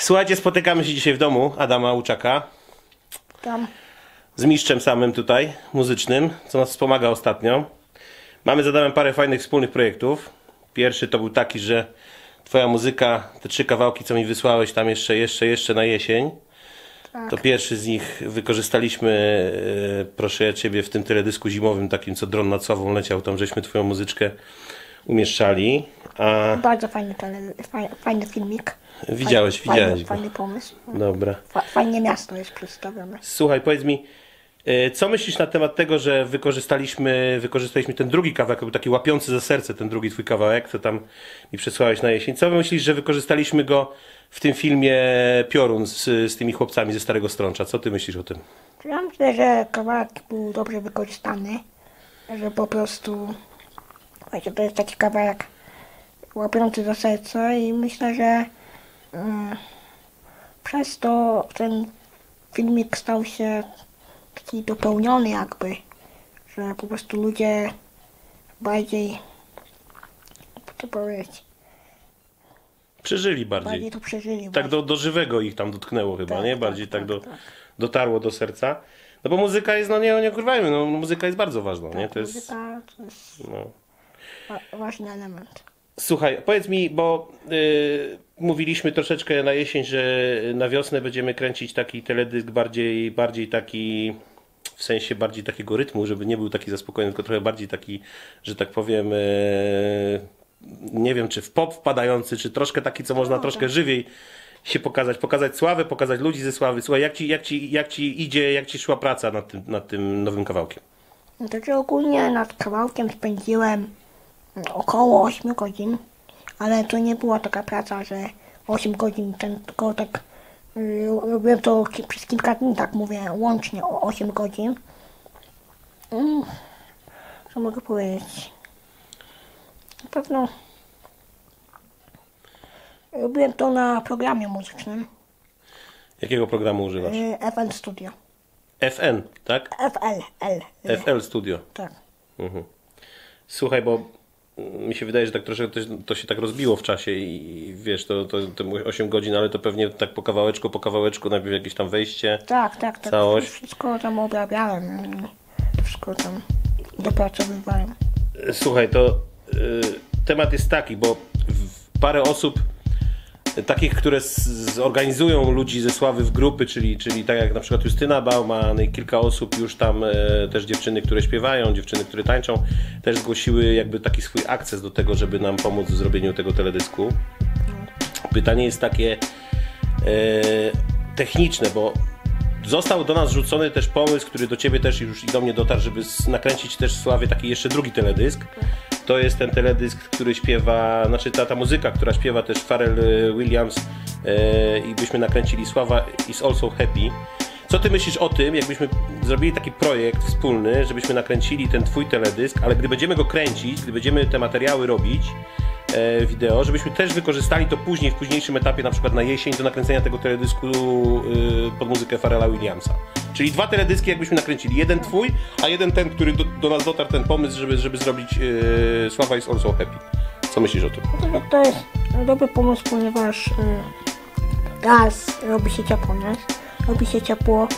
Słuchajcie, spotykamy się dzisiaj w domu Adama Łuczaka Tam. z mistrzem samym tutaj, muzycznym, co nas wspomaga ostatnio. Mamy z Adamem parę fajnych wspólnych projektów. Pierwszy to był taki, że twoja muzyka, te trzy kawałki, co mi wysłałeś tam jeszcze, jeszcze, jeszcze na jesień. Tak. To pierwszy z nich wykorzystaliśmy, e, proszę ja ciebie, w tym teledysku zimowym, takim co dron nad Sławą leciał, tam żeśmy twoją muzyczkę umieszczali. A Bardzo fajny, tele, fajny, fajny filmik. widziałeś, fajny, widziałeś Fajny, fajny pomysł. Dobra. Fa, fajnie miasto jest przedstawione. Słuchaj, powiedz mi, e, co myślisz na temat tego, że wykorzystaliśmy, wykorzystaliśmy ten drugi kawałek, był taki łapiący za serce, ten drugi twój kawałek, co tam mi przesłałeś na jesień. Co myślisz, że wykorzystaliśmy go w tym filmie Piorun z, z tymi chłopcami ze Starego Strącza? Co ty myślisz o tym? Ja myślę, że kawałek był dobrze wykorzystany. Że po prostu właśnie to jest taki kawałek łapiący za serce i myślę, że mm, przez to ten filmik stał się taki dopełniony jakby, że po prostu ludzie bardziej, to powiedzieć, Przeżyli bardziej. bardziej to przeżyli. Tak do, do żywego ich tam dotknęło chyba, Tak, nie? tak, Bardziej tak, tak, do, tak. dotarło do serca. No bo muzyka jest, no nie, nie ukrywajmy, no muzyka jest bardzo ważna, nie? To jest, Muzyka to jest no. Wa- ważny element. Słuchaj, powiedz mi, bo y, mówiliśmy troszeczkę na jesień, że na wiosnę będziemy kręcić taki teledysk bardziej, bardziej taki, w sensie bardziej takiego rytmu, żeby nie był taki zaspokojony, tylko trochę bardziej taki, że tak powiem, y, nie wiem, czy w pop wpadający, czy troszkę taki, co można troszkę żywiej się pokazać, pokazać sławę, pokazać ludzi ze sławy. Słuchaj, jak ci, jak ci, jak ci idzie, jak ci szła praca nad tym, nad tym nowym kawałkiem? No Także ogólnie nad kawałkiem spędziłem około 8 godzin, ale to nie była taka praca, że 8 godzin, ten, tylko tak y, robiłem to przez kilka dni, tak mówię, łącznie o 8 godzin. Mm, co mogę powiedzieć? Na pewno robiłem to na programie muzycznym Jakiego programu używasz? y, FL Studio. FN, tak? FL, L, FL Studio. tak. Mhm. Słuchaj, bo mi się wydaje, że tak troszkę to, to się tak rozbiło w czasie i, i wiesz, to, to, to 8 godzin, ale to pewnie tak po kawałeczku, po kawałeczku, najpierw jakieś tam wejście. Tak, tak, tak. Całość. Wszystko tam obrabiałem. Wszystko tam dopracowywałem. Słuchaj, to y, temat jest taki, bo w, parę osób takich, które zorganizują ludzi ze sławy w grupy, czyli, czyli tak jak na przykład Justyna Bauman i kilka osób już tam, e, też dziewczyny, które śpiewają, dziewczyny, które tańczą, też zgłosiły jakby taki swój akces do tego, żeby nam pomóc w zrobieniu tego teledysku. Pytanie jest takie e, techniczne, bo został do nas rzucony też pomysł, który do ciebie też już i do mnie dotarł, żeby nakręcić też w Sławie taki jeszcze drugi teledysk. To jest ten teledysk, który śpiewa, znaczy ta, ta muzyka, która śpiewa też Pharrell e, Williams e, i byśmy nakręcili Sława is also happy. Co ty myślisz o tym, jakbyśmy zrobili taki projekt wspólny, żebyśmy nakręcili ten twój teledysk, ale gdy będziemy go kręcić, gdy będziemy te materiały robić, e, wideo, żebyśmy też wykorzystali to później, w późniejszym etapie, na przykład na jesień, do nakręcenia tego teledysku y, pod muzykę Pharrella Williamsa. Czyli dwa teledyski jakbyśmy nakręcili. Jeden twój, a jeden ten, który do, do nas dotarł ten pomysł, żeby, żeby zrobić y, Sława is also happy. Co myślisz o tym? To, to jest dobry pomysł, ponieważ y, raz robi się ciepło, nie? Robi się ciepło,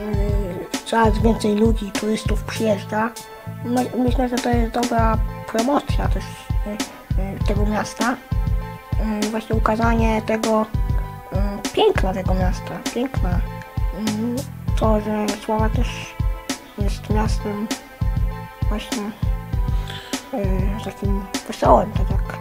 y, coraz więcej ludzi, turystów przyjeżdża. My, myślę, że to jest dobra promocja też y, y, tego miasta. Y, właśnie ukazanie tego y, piękna tego miasta, piękna. To, że Sława też jest miastem właśnie y, takim wesołym, tak jak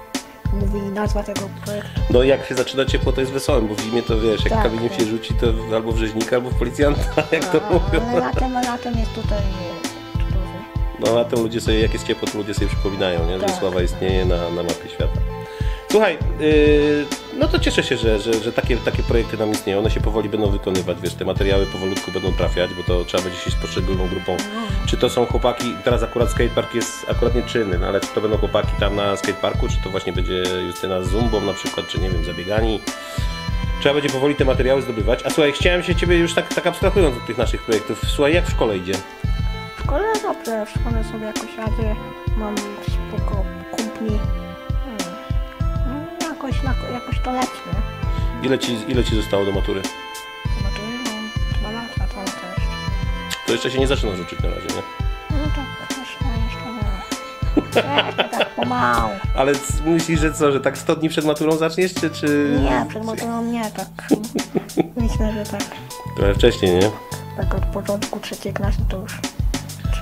mówi nazwa tego projektu. No jak się zaczyna ciepło, to jest wesołym, bo w zimie to wiesz, jak Tak, kamieniem tak. się rzuci, to albo w rzeźnika, albo w policjanta, jak to mówią. Ale latem, latem jest tutaj e. No na tym ludzie sobie, jak jest ciepło, to ludzie sobie przypominają, nie? że Tak. Sława istnieje na, na mapie świata. Słuchaj, yy, no to cieszę się, że, że, że takie, takie projekty nam istnieją. One się powoli będą wykonywać, wiesz, te materiały powolutku będą trafiać, bo to trzeba będzie się z poszczególną grupą. Czy to są chłopaki, teraz akurat skatepark jest akurat nieczynny, no ale czy to będą chłopaki tam na skateparku, czy to właśnie będzie Justyna z Zumbą na przykład, czy nie wiem, zabiegani. Trzeba będzie powoli te materiały zdobywać. A słuchaj, chciałem się Ciebie już tak, tak abstrahując od tych naszych projektów. Słuchaj, jak w szkole idzie? W szkole dobrze, w szkole sobie jakoś radzę, mam spoko kumpli. Jakoś, jakoś to leci, nie? Ile ci, ile ci zostało do matury? Matury, no, dwa lata, dwa lata jeszcze. To jeszcze się nie zaczynasz uczyć na razie, nie? No tak, jeszcze, jeszcze nie. Jeszcze tak pomału. Ale myślisz, że co, że tak 100 dni przed maturą zaczniesz, czy... czy... Nie, przed maturą nie, tak. Myślę, że tak. Trochę wcześniej, nie? Tak od początku trzeciej klasy to już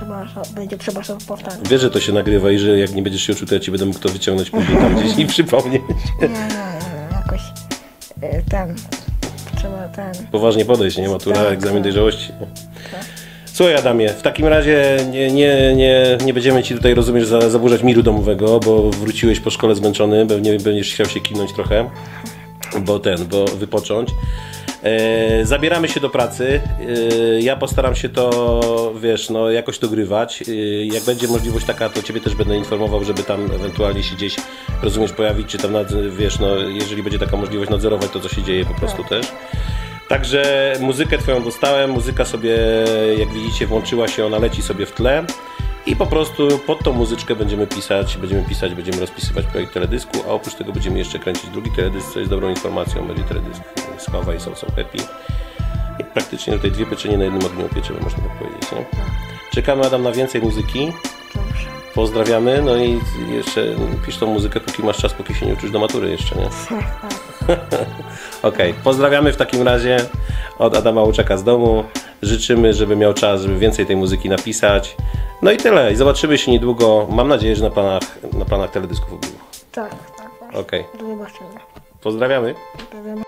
trzeba, będzie trzeba sobie powtarzać. Wiesz, że to się nagrywa i że jak nie będziesz się uczył, to ja ci będę mógł to wyciągnąć później tam gdzieś i przypomnieć. Nie, nie, nie, jakoś y, ten, trzeba ten. Poważnie podejść, nie? Matura, Tak, egzamin tak. dojrzałości. Słuchaj Adamie, w takim razie nie, nie, nie, nie będziemy Ci tutaj, rozumiesz, za, zaburzać miru domowego, bo wróciłeś po szkole zmęczony, pewnie będziesz chciał się kinąć trochę, bo ten, bo wypocząć. E, zabieramy się do pracy. E, ja postaram się to, wiesz, no jakoś dogrywać. E, jak będzie możliwość taka, to Ciebie też będę informował, żeby tam ewentualnie się gdzieś, rozumiesz, pojawić, czy tam, wiesz, no jeżeli będzie taka możliwość nadzorować to, co się dzieje po prostu też. Także muzykę Twoją dostałem, muzyka sobie, jak widzicie, włączyła się, ona leci sobie w tle i po prostu pod tą muzyczkę będziemy pisać, będziemy pisać, będziemy rozpisywać projekt teledysku, a oprócz tego będziemy jeszcze kręcić drugi teledysk, co jest dobrą informacją, będzie teledysk Sława i Są Są Happy. I praktycznie tutaj dwie pieczenie na jednym ogniu pieczemy, można tak powiedzieć, nie? Czekamy Adam na więcej muzyki, pozdrawiamy, no i jeszcze pisz tą muzykę, póki masz czas, póki się nie uczysz do matury jeszcze, nie? Okej, pozdrawiamy w takim razie od Adama Łuczaka z domu. Życzymy, żeby miał czas, żeby więcej tej muzyki napisać. No i tyle. I zobaczymy się niedługo. Mam nadzieję, że na planach, na planach teledysków obu. Tak, tak. Okej, Do zobaczenia. pozdrawiamy. Pozdrawiam.